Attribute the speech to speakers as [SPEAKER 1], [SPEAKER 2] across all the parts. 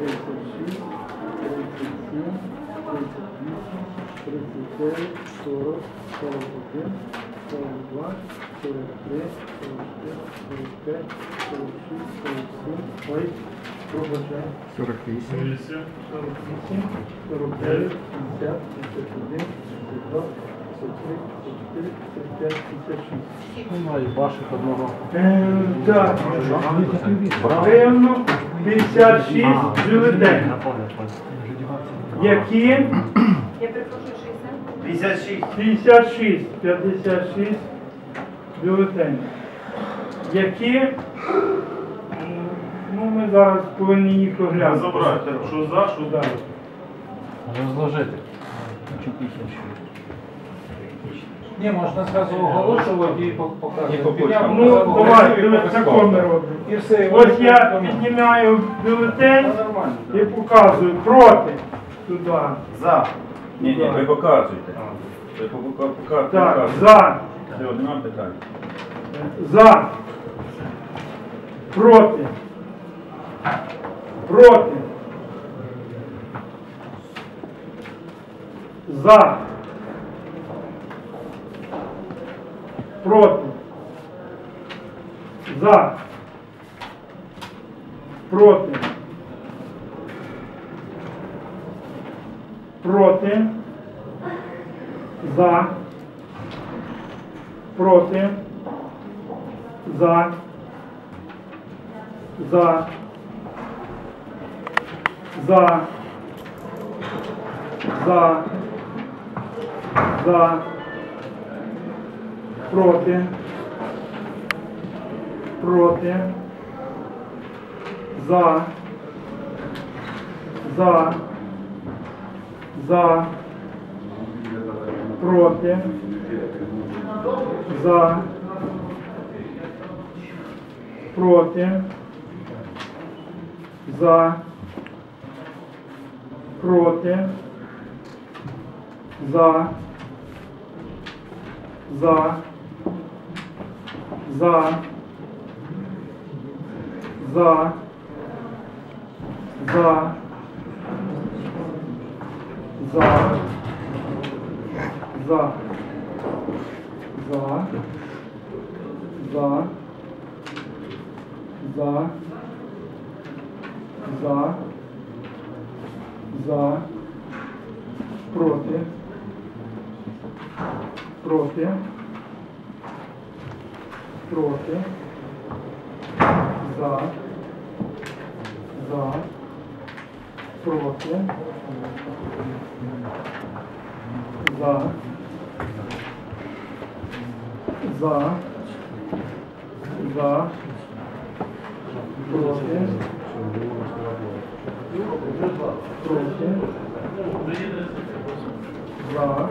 [SPEAKER 1] 37, 38, 39, 40, 41, 42, 43, 44, 45, 46, 47, ой, пробачаю.
[SPEAKER 2] 48,
[SPEAKER 1] 48, 49, 50, 51, 52, 53, 54, 55, 56.
[SPEAKER 3] Немає
[SPEAKER 4] ваших одного.
[SPEAKER 1] Так. 56 бюлетень.
[SPEAKER 4] Які?
[SPEAKER 3] Я перепрошую
[SPEAKER 5] 60. 56.
[SPEAKER 1] 56, 56 бюлетень. Які? Ну, ми зараз повинні їх оглянути. Забрати.
[SPEAKER 5] Що
[SPEAKER 1] за, що Да.
[SPEAKER 4] Розложити. Ні, можна зразу оголошувати і
[SPEAKER 2] показувати.
[SPEAKER 6] Ну, показав, давай, показав,
[SPEAKER 4] дивись,
[SPEAKER 1] показав. тако ми робимо.
[SPEAKER 2] І все. Ось я
[SPEAKER 1] піднімаю бюлетень і показую проти туди.
[SPEAKER 5] За.
[SPEAKER 1] Ні, ні, ви
[SPEAKER 6] показуєте. Ви пока- пока- Так, за, Це одне питання.
[SPEAKER 1] за, проти, проти, за, проти, за, проти, проти, за, проти, за, за, за, за, за, проти, проти, за, за, за, проти, за, проти, за, проти, за, за, за, за, за, за, за, за, за, за, за, за, проти, проти, própria. Da, da própria. Da da da própria. Própria. Da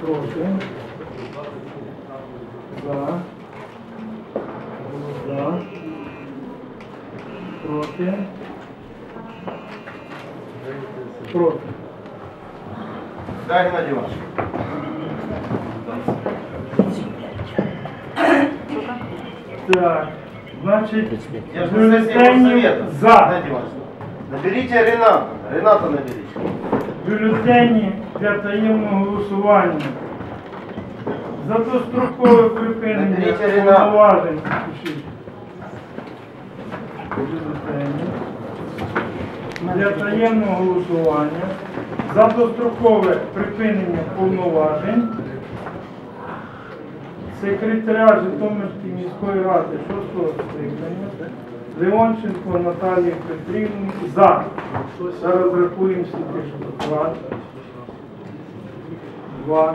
[SPEAKER 1] própria. рука, да, профиль, профиль.
[SPEAKER 5] Да, Геннадий Иванович.
[SPEAKER 1] Так, значит, я же мы совета, за.
[SPEAKER 5] Наберите Рената, Рената наберите.
[SPEAKER 1] Бюллетені для таємного голосування За дострокове припинення повноважень.
[SPEAKER 5] Для таємного
[SPEAKER 1] голосування. За дострокове припинення повноважень. Секретаря Житомирської міської ради 6 скликання Леонченко Наталії Петрівні за. Зараз рахуємо ж Раз, два,